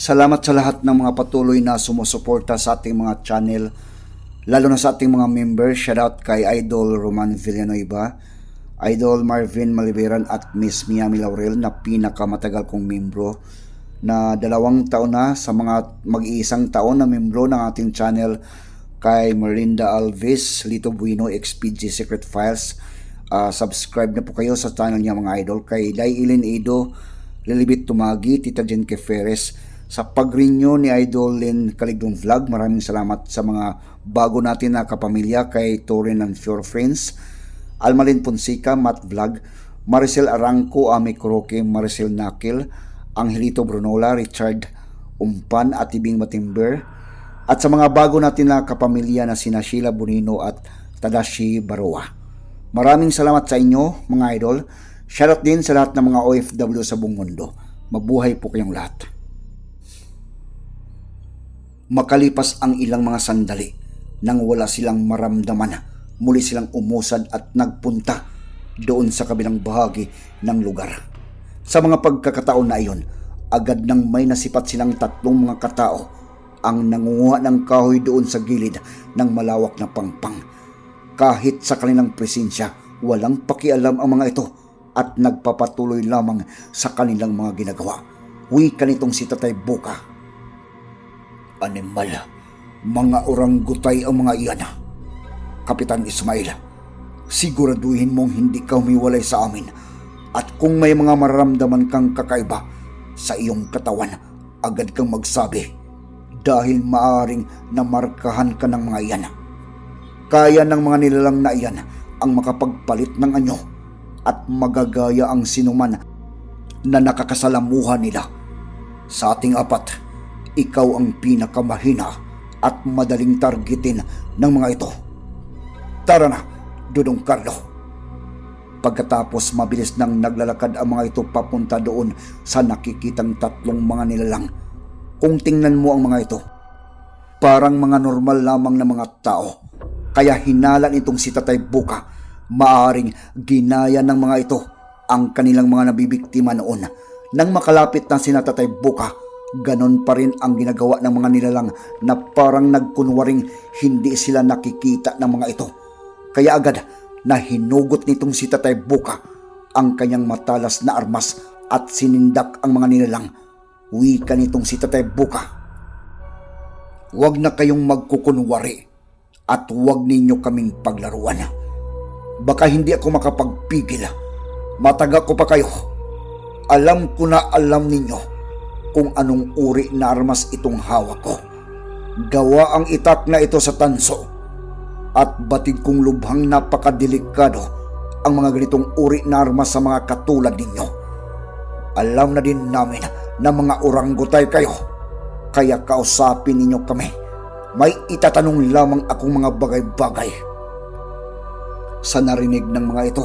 Salamat sa lahat ng mga patuloy na sumusuporta sa ating mga channel, lalo na sa ating mga members. Shoutout kay Idol Roman Villanueva, Idol Marvin Maliberan at Miss Miami Laurel na pinakamatagal kong membro na dalawang taon na sa mga mag-iisang taon na membro ng ating channel kay Marinda Alves, Lito Bueno, XPG Secret Files. Ah, subscribe na po kayo sa channel niya mga idol kay Dai Ilin Edo, Lilibit Tumagi, Tita Jen Keferes sa pag-renew ni Idol Lin Kaligdong Vlog. Maraming salamat sa mga bago natin na kapamilya kay Torin and Pure Friends, Almalin Ponsica, Matt Vlog, Maricel Arangco, Ami Kroke, Maricel Nakil, Angelito Brunola, Richard Umpan at Ibing Matimber, at sa mga bago natin na kapamilya na sina Sheila Bonino at Tadashi Baroa. Maraming salamat sa inyo mga idol. Shoutout din sa lahat ng mga OFW sa buong mundo. Mabuhay po kayong lahat. Makalipas ang ilang mga sandali nang wala silang maramdaman, muli silang umusad at nagpunta doon sa kabilang bahagi ng lugar. Sa mga pagkakataon na iyon, agad nang may nasipat silang tatlong mga katao ang nangunguha ng kahoy doon sa gilid ng malawak na pangpang. Kahit sa kanilang presensya, walang pakialam ang mga ito at nagpapatuloy lamang sa kanilang mga ginagawa. Wika nitong si Tatay Buka animal. Mga oranggutay ang mga iyan. Kapitan Ismail, siguraduhin mong hindi ka humiwalay sa amin at kung may mga mararamdaman kang kakaiba sa iyong katawan, agad kang magsabi dahil maaring namarkahan ka ng mga iyan. Kaya ng mga nilalang na iyan ang makapagpalit ng anyo at magagaya ang sinuman na nakakasalamuhan nila. Sa ating apat, ikaw ang pinakamahina at madaling targetin ng mga ito. Tara na, Dudong Carlo. Pagkatapos mabilis nang naglalakad ang mga ito papunta doon sa nakikitang tatlong mga nilalang. Kung tingnan mo ang mga ito, parang mga normal lamang na mga tao. Kaya hinalan itong si Tatay Buka, maaring ginaya ng mga ito ang kanilang mga nabibiktima noon. Nang makalapit na si Tatay Buka, ganon pa rin ang ginagawa ng mga nilalang na parang nagkunwaring hindi sila nakikita ng mga ito. Kaya agad na hinugot nitong si Tatay Buka ang kanyang matalas na armas at sinindak ang mga nilalang. Wika nitong si Tatay Buka. Huwag na kayong magkukunwari at huwag ninyo kaming paglaruan. Baka hindi ako makapagpigil. Mataga ko pa kayo. Alam ko na alam ninyo kung anong uri na armas itong hawak ko. Gawa ang itak na ito sa tanso at batid kong lubhang napakadelikado ang mga ganitong uri na armas sa mga katulad ninyo. Alam na din namin na mga oranggutay kayo, kaya kausapin ninyo kami. May itatanong lamang akong mga bagay-bagay. Sa narinig ng mga ito,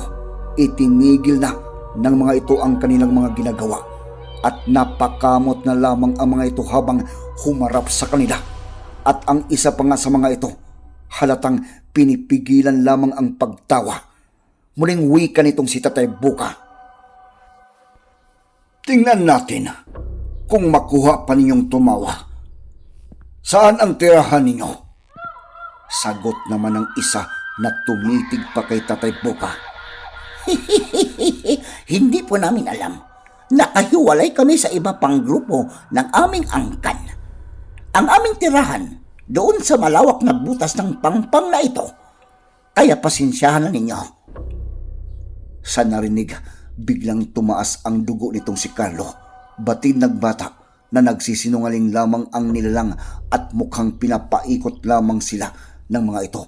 itinigil na ng mga ito ang kanilang mga ginagawa at napakamot na lamang ang mga ito habang humarap sa kanila. At ang isa pa nga sa mga ito, halatang pinipigilan lamang ang pagtawa. Muling wika nitong si Tatay Buka. Tingnan natin kung makuha pa ninyong tumawa. Saan ang tirahan ninyo? Sagot naman ng isa na tumitig pa kay Tatay Buka. Hindi po namin alam. Nakahiwalay kami sa iba pang grupo ng aming angkan. Ang aming tirahan doon sa malawak na butas ng pangpang na ito. Kaya pasensyahan na ninyo. Sa narinig, biglang tumaas ang dugo nitong si Carlo. Batid nagbata na nagsisinungaling lamang ang nilalang at mukhang pinapaikot lamang sila ng mga ito.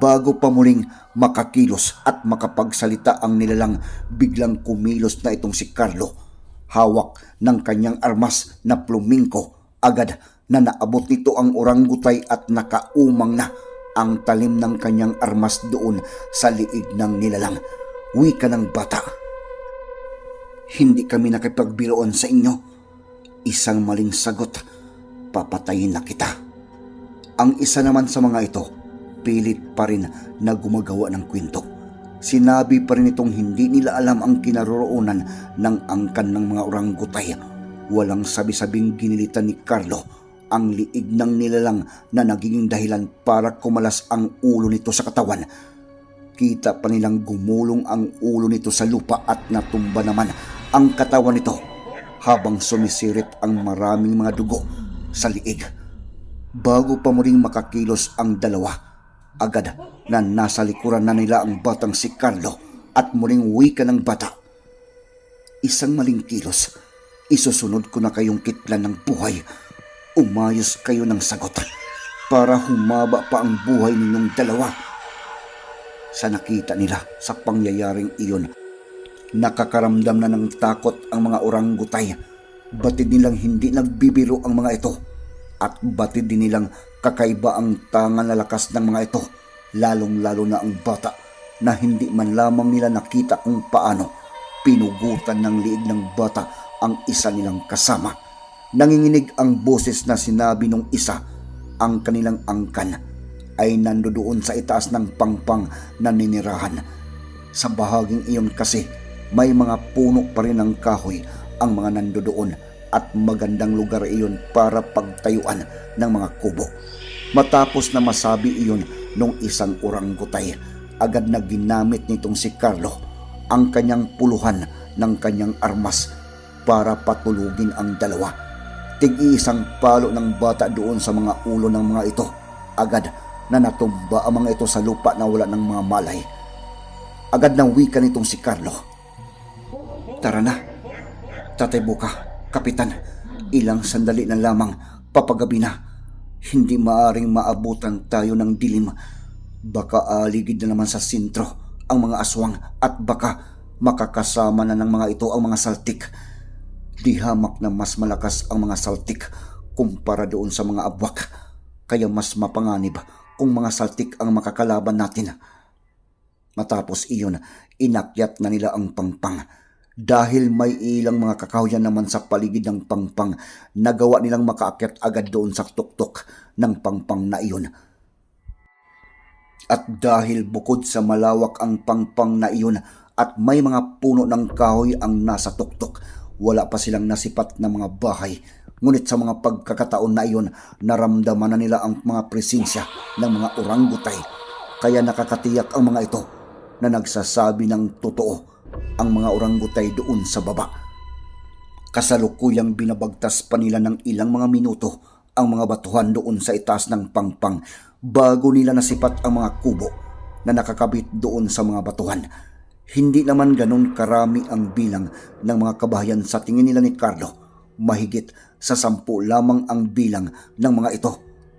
Bago pa muling makakilos at makapagsalita ang nilalang, biglang kumilos na itong si Carlo. Hawak ng kanyang armas na plumingko, agad na naabot nito ang orangutay at nakaumang na ang talim ng kanyang armas doon sa liig ng nilalang. Wika ng bata. Hindi kami nakipagbiroon sa inyo. Isang maling sagot, papatayin na kita. Ang isa naman sa mga ito, pilit pa rin na gumagawa ng kwento. Sinabi pa rin itong hindi nila alam ang kinaroroonan ng angkan ng mga orangutay. Walang sabi-sabing ginilitan ni Carlo ang liig ng nilalang na naging dahilan para kumalas ang ulo nito sa katawan. Kita pa nilang gumulong ang ulo nito sa lupa at natumba naman ang katawan nito habang sumisirit ang maraming mga dugo sa liig. Bago pa muling makakilos ang dalawa, agad na nasa likuran na nila ang batang si Carlo at muling wika ng bata. Isang maling kilos, isusunod ko na kayong kitlan ng buhay. Umayos kayo ng sagot para humaba pa ang buhay ninyong dalawa. Sa nakita nila sa pangyayaring iyon, nakakaramdam na ng takot ang mga orangutay. Batid nilang hindi nagbibiro ang mga ito at batid din nilang kakaiba ang tangan na lakas ng mga ito, lalong-lalo na ang bata na hindi man lamang nila nakita kung paano pinugutan ng liig ng bata ang isa nilang kasama. Nanginginig ang boses na sinabi nung isa, ang kanilang angkan ay nandoon sa itaas ng pangpang na ninirahan. Sa bahaging iyon kasi, may mga puno pa rin ng kahoy ang mga nandoon at magandang lugar iyon para pagtayuan ng mga kubo. Matapos na masabi iyon nung isang orangutay, agad na ginamit nitong si Carlo ang kanyang puluhan ng kanyang armas para patulugin ang dalawa. Tig-iisang palo ng bata doon sa mga ulo ng mga ito. Agad na natumba ang mga ito sa lupa na wala ng mga malay. Agad nang wika nitong si Carlo. Tara na, Tatay Buka, Kapitan, ilang sandali na lamang, papagabi na. Hindi maaring maabutan tayo ng dilim. Baka aligid na naman sa sintro ang mga aswang at baka makakasama na ng mga ito ang mga saltik. Di hamak na mas malakas ang mga saltik kumpara doon sa mga abwak. Kaya mas mapanganib kung mga saltik ang makakalaban natin. Matapos iyon, inakyat na nila ang pangpang. Dahil may ilang mga kakahuyan naman sa paligid ng pangpang, nagawa nilang makaakyat agad doon sa tuktok ng pangpang na iyon. At dahil bukod sa malawak ang pangpang na iyon at may mga puno ng kahoy ang nasa tuktok, wala pa silang nasipat na mga bahay. Ngunit sa mga pagkakataon na iyon, naramdaman na nila ang mga presensya ng mga orangutay. Kaya nakakatiyak ang mga ito na nagsasabi ng totoo ang mga orangutay doon sa baba. Kasalukuyang binabagtas pa nila ng ilang mga minuto ang mga batuhan doon sa itaas ng pangpang bago nila nasipat ang mga kubo na nakakabit doon sa mga batuhan. Hindi naman ganun karami ang bilang ng mga kabahayan sa tingin nila ni Carlo. Mahigit sa sampu lamang ang bilang ng mga ito.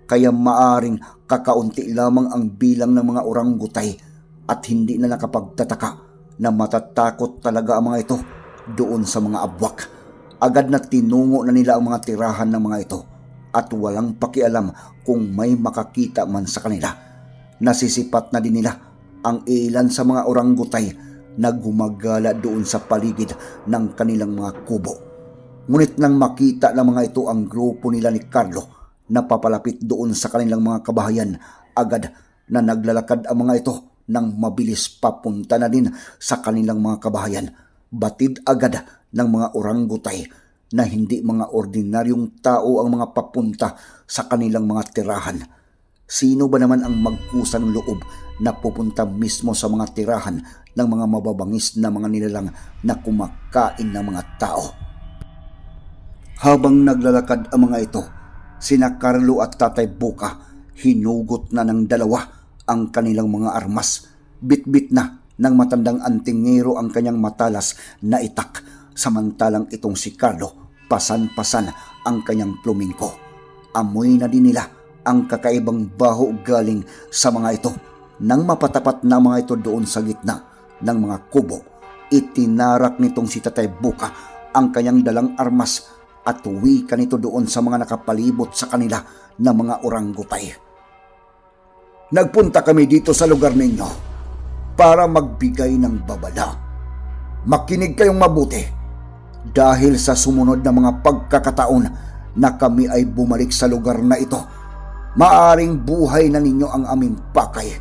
Kaya maaring kakaunti lamang ang bilang ng mga orangutay at hindi na nakapagtataka na matatakot talaga ang mga ito doon sa mga abwak. Agad na tinungo na nila ang mga tirahan ng mga ito at walang pakialam kung may makakita man sa kanila. Nasisipat na din nila ang ilan sa mga orangutay na gumagala doon sa paligid ng kanilang mga kubo. Ngunit nang makita ng mga ito ang grupo nila ni Carlo na papalapit doon sa kanilang mga kabahayan, agad na naglalakad ang mga ito nang mabilis papunta na din sa kanilang mga kabahayan. Batid agad ng mga orangutay na hindi mga ordinaryong tao ang mga papunta sa kanilang mga tirahan. Sino ba naman ang magkusang loob na pupunta mismo sa mga tirahan ng mga mababangis na mga nilalang na kumakain ng mga tao? Habang naglalakad ang mga ito, sina Carlo at Tatay Buka hinugot na ng dalawa ang kanilang mga armas. Bit-bit na ng matandang antingero ang kanyang matalas na itak samantalang itong si Carlo pasan-pasan ang kanyang plumingko. Amoy na din nila ang kakaibang baho galing sa mga ito. Nang mapatapat na mga ito doon sa gitna ng mga kubo, itinarak nitong si Tatay Buka ang kanyang dalang armas at ka nito doon sa mga nakapalibot sa kanila na mga orangutay. Nagpunta kami dito sa lugar ninyo para magbigay ng babala. Makinig kayong mabuti dahil sa sumunod na mga pagkakataon na kami ay bumalik sa lugar na ito, maaring buhay na ninyo ang aming pakay.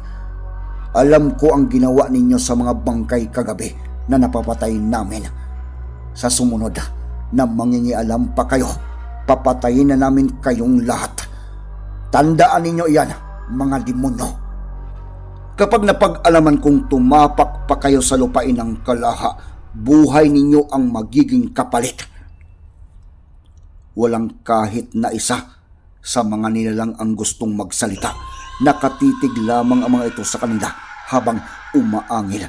Alam ko ang ginawa ninyo sa mga bangkay kagabi na napapatay namin. Sa sumunod, na mangingialam pa kayo. Papatayin na namin kayong lahat. Tandaan ninyo iyan, mga demonyo. Kapag napag-alaman kong tumapak pa kayo sa lupain ng kalaha, buhay ninyo ang magiging kapalit. Walang kahit na isa sa mga nilalang ang gustong magsalita. Nakatitig lamang ang mga ito sa kanila habang umaangil.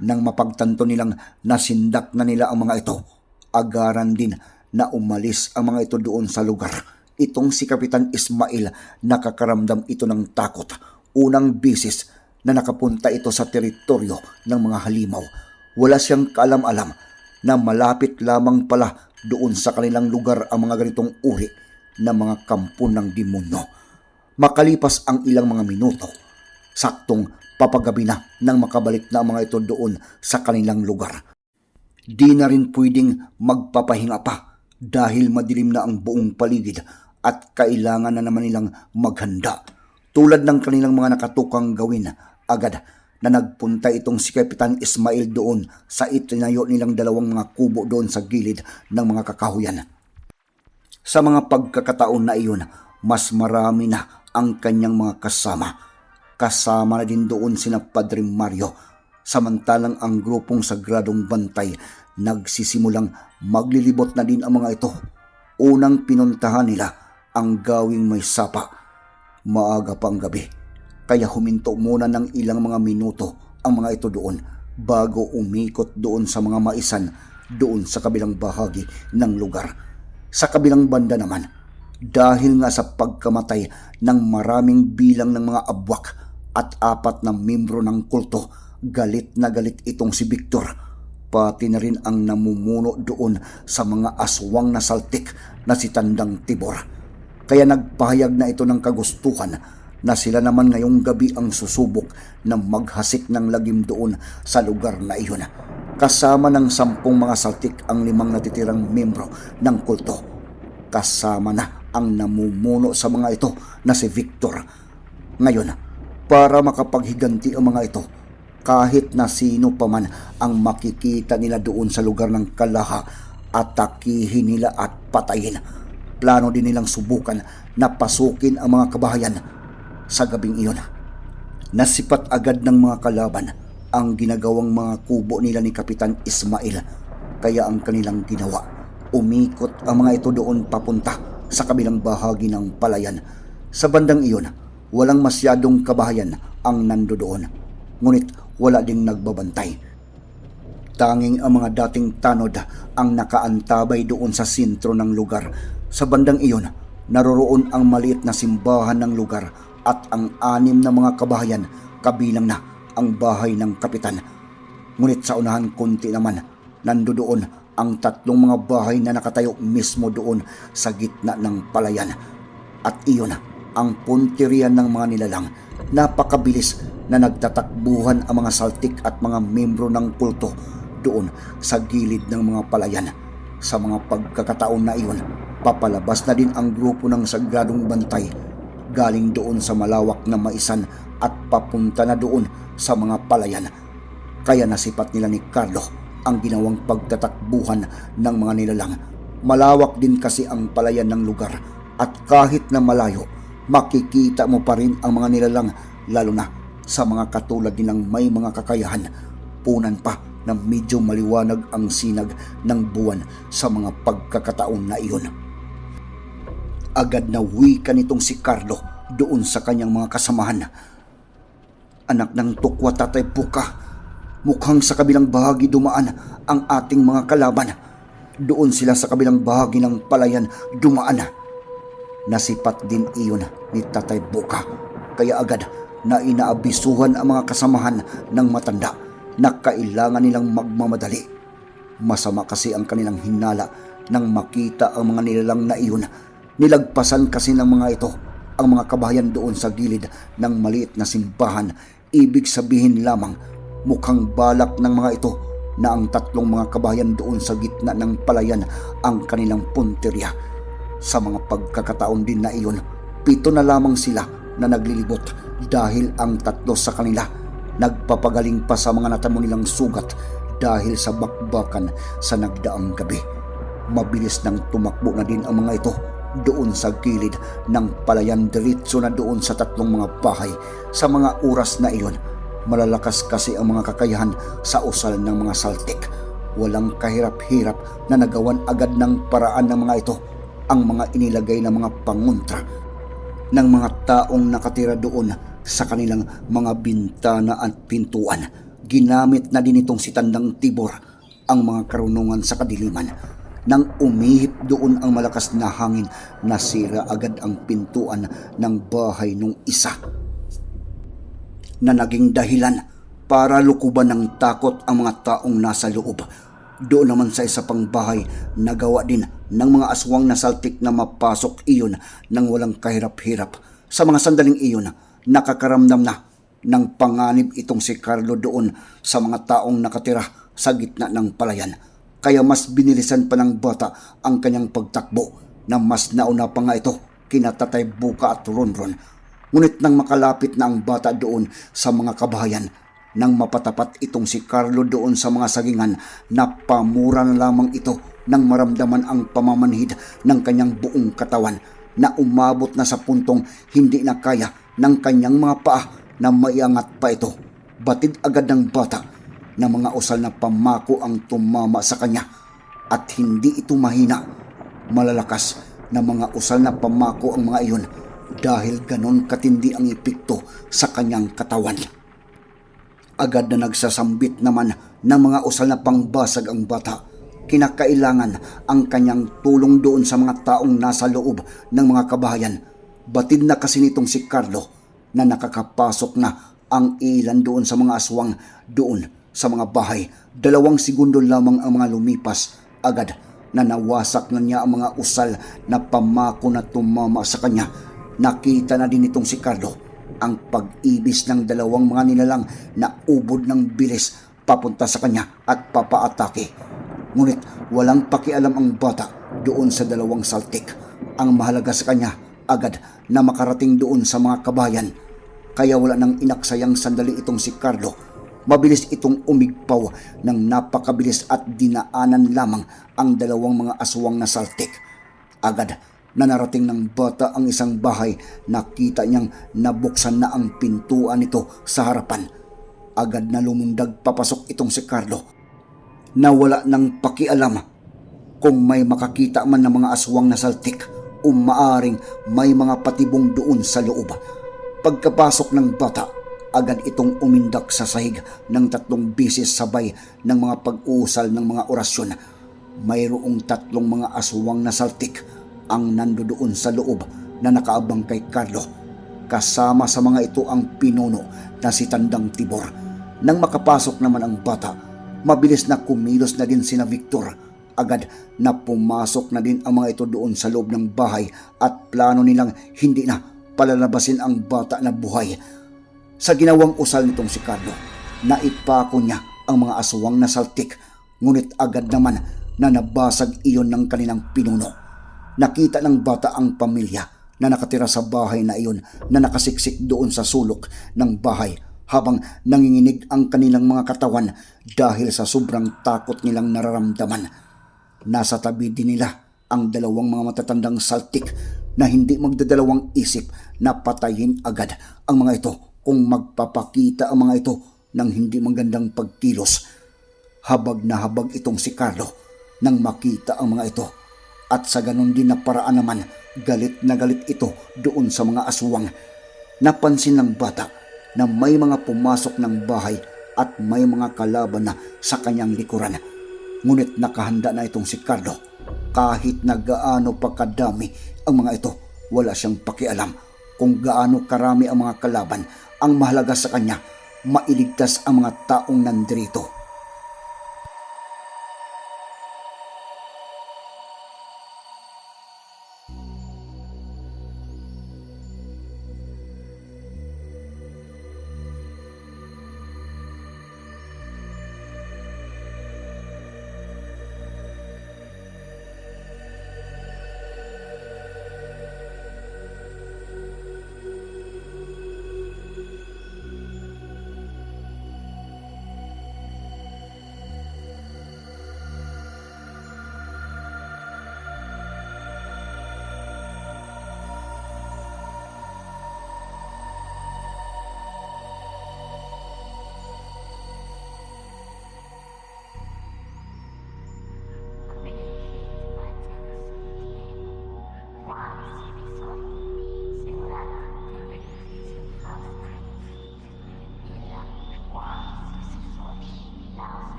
Nang mapagtanto nilang nasindak na nila ang mga ito, agaran din na umalis ang mga ito doon sa lugar. Itong si Kapitan Ismail nakakaramdam ito ng takot. Unang bisis na nakapunta ito sa teritoryo ng mga halimaw. Wala siyang kaalam-alam na malapit lamang pala doon sa kanilang lugar ang mga ganitong uri na mga kampo ng demonyo. Makalipas ang ilang mga minuto, saktong papagabi na nang makabalik na ang mga ito doon sa kanilang lugar. Di na rin pwedeng magpapahinga pa dahil madilim na ang buong paligid at kailangan na naman nilang maghanda. Tulad ng kanilang mga nakatukang gawin, agad na nagpunta itong si Kapitan Ismail doon sa itinayo nilang dalawang mga kubo doon sa gilid ng mga kakahuyan. Sa mga pagkakataon na iyon, mas marami na ang kanyang mga kasama. Kasama na din doon sina Padre Mario. Samantalang ang grupong sagradong bantay nagsisimulang maglilibot na din ang mga ito. Unang pinuntahan nila ang gawing may sapa. Maaga pang gabi. Kaya huminto muna ng ilang mga minuto ang mga ito doon bago umikot doon sa mga maisan doon sa kabilang bahagi ng lugar. Sa kabilang banda naman, dahil nga sa pagkamatay ng maraming bilang ng mga abwak at apat na membro ng kulto, galit na galit itong si Victor. Pati na rin ang namumuno doon sa mga aswang na saltik na si Tandang Tibor. Kaya nagpahayag na ito ng kagustuhan na sila naman ngayong gabi ang susubok na maghasik ng lagim doon sa lugar na iyon. Kasama ng sampung mga saltik ang limang natitirang membro ng kulto. Kasama na ang namumuno sa mga ito na si Victor. Ngayon, para makapaghiganti ang mga ito, kahit na sino pa man ang makikita nila doon sa lugar ng kalaha, atakihin nila at patayin. Plano din nilang subukan na pasukin ang mga kabahayan sa gabing iyon. Nasipat agad ng mga kalaban ang ginagawang mga kubo nila ni Kapitan Ismail. Kaya ang kanilang ginawa, umikot ang mga ito doon papunta sa kabilang bahagi ng palayan. Sa bandang iyon, walang masyadong kabahayan ang nando doon. Ngunit wala ding nagbabantay. Tanging ang mga dating tanod ang nakaantabay doon sa sentro ng lugar. Sa bandang iyon, naroroon ang maliit na simbahan ng lugar at ang anim na mga kabahayan kabilang na ang bahay ng kapitan. Ngunit sa unahan konti naman, nando doon ang tatlong mga bahay na nakatayo mismo doon sa gitna ng palayan. At iyon ang punterian ng mga nilalang. Napakabilis na nagtatakbuhan ang mga saltik at mga membro ng kulto doon sa gilid ng mga palayan. Sa mga pagkakataon na iyon, papalabas na din ang grupo ng sagradong bantay galing doon sa malawak na maisan at papunta na doon sa mga palayan. Kaya nasipat nila ni Carlo ang ginawang pagtatakbuhan ng mga nilalang. Malawak din kasi ang palayan ng lugar at kahit na malayo, makikita mo pa rin ang mga nilalang lalo na sa mga katulad nilang may mga kakayahan. Punan pa na medyo maliwanag ang sinag ng buwan sa mga pagkakataon na iyon. Agad na wika nitong si Carlo doon sa kanyang mga kasamahan. Anak ng tukwa tatay buka, mukhang sa kabilang bahagi dumaan ang ating mga kalaban. Doon sila sa kabilang bahagi ng palayan dumaan. Nasipat din iyon ni tatay buka. Kaya agad na inaabisuhan ang mga kasamahan ng matanda na kailangan nilang magmamadali. Masama kasi ang kanilang hinala nang makita ang mga nilalang na iyon. Nilagpasan kasi ng mga ito ang mga kabahayan doon sa gilid ng maliit na simbahan. Ibig sabihin lamang mukhang balak ng mga ito na ang tatlong mga kabahayan doon sa gitna ng palayan ang kanilang punterya. Sa mga pagkakataon din na iyon, pito na lamang sila na naglilibot dahil ang tatlo sa kanila nagpapagaling pa sa mga natamo nilang sugat dahil sa bakbakan sa nagdaang gabi. Mabilis nang tumakbo na din ang mga ito doon sa gilid ng palayan diretso na doon sa tatlong mga bahay. Sa mga oras na iyon, malalakas kasi ang mga kakayahan sa usal ng mga saltik. Walang kahirap-hirap na nagawan agad ng paraan ng mga ito ang mga inilagay na mga pangontra ng mga taong nakatira doon sa kanilang mga bintana at pintuan. Ginamit na din itong si Tandang Tibor ang mga karunungan sa kadiliman. Nang umihip doon ang malakas na hangin, nasira agad ang pintuan ng bahay nung isa na naging dahilan para lukuban ng takot ang mga taong nasa loob. Doon naman sa isa pang bahay, nagawa din ng mga aswang na saltik na mapasok iyon nang walang kahirap-hirap. Sa mga sandaling iyon, nakakaramdam na ng panganib itong si Carlo doon sa mga taong nakatira sa gitna ng palayan. Kaya mas binilisan pa ng bata ang kanyang pagtakbo na mas nauna pa nga ito kinatatay buka at ronron Ngunit nang makalapit na ang bata doon sa mga kabahayan, nang mapatapat itong si Carlo doon sa mga sagingan, napamura na lamang ito nang maramdaman ang pamamanhid ng kanyang buong katawan na umabot na sa puntong hindi na kaya ng kanyang mga paa na maiangat pa ito. Batid agad ng bata na mga usal na pamako ang tumama sa kanya at hindi ito mahina. Malalakas na mga usal na pamako ang mga iyon dahil ganon katindi ang epekto sa kanyang katawan. Agad na nagsasambit naman ng mga usal na pangbasag ang bata. Kinakailangan ang kanyang tulong doon sa mga taong nasa loob ng mga kabahayan. Batid na kasi nitong si Carlo na nakakapasok na ang ilan doon sa mga aswang doon sa mga bahay. Dalawang segundo lamang ang mga lumipas agad na nawasak na niya ang mga usal na pamako na tumama sa kanya Nakita na din itong si Carlo ang pag-ibis ng dalawang mga nilalang na ubod ng bilis papunta sa kanya at papaatake. Ngunit walang pakialam ang bata doon sa dalawang saltik. Ang mahalaga sa kanya agad na makarating doon sa mga kabayan. Kaya wala nang inaksayang sandali itong si Carlo. Mabilis itong umigpaw ng napakabilis at dinaanan lamang ang dalawang mga aswang na saltik. Agad na narating ng bata ang isang bahay, nakita niyang nabuksan na ang pintuan nito sa harapan. Agad na lumundag papasok itong si Carlo. Nawala ng pakialam kung may makakita man ng mga aswang na saltik o maaring may mga patibong doon sa loob. Pagkapasok ng bata, agad itong umindak sa sahig ng tatlong bisis sabay ng mga pag-uusal ng mga orasyon. Mayroong tatlong mga aswang na saltik ang nandoon sa loob na nakaabang kay Carlo. Kasama sa mga ito ang pinuno na si Tandang Tibor. Nang makapasok naman ang bata, mabilis na kumilos na din sina Victor. Agad na pumasok na din ang mga ito doon sa loob ng bahay at plano nilang hindi na palalabasin ang bata na buhay. Sa ginawang usal nitong si Carlo, naipako niya ang mga aswang na saltik ngunit agad naman na nabasag iyon ng kanilang pinuno. Nakita ng bata ang pamilya na nakatira sa bahay na iyon na nakasiksik doon sa sulok ng bahay habang nanginginig ang kanilang mga katawan dahil sa sobrang takot nilang nararamdaman. Nasa tabi din nila ang dalawang mga matatandang saltik na hindi magdadalawang isip na patayin agad ang mga ito kung magpapakita ang mga ito ng hindi magandang pagkilos. Habag na habag itong si Carlo nang makita ang mga ito at sa ganon din na paraan naman, galit na galit ito doon sa mga aswang. Napansin ng bata na may mga pumasok ng bahay at may mga kalaban na sa kanyang likuran. Ngunit nakahanda na itong si Carlo. Kahit na gaano pa kadami ang mga ito, wala siyang pakialam kung gaano karami ang mga kalaban. Ang mahalaga sa kanya, mailigtas ang mga taong nandrito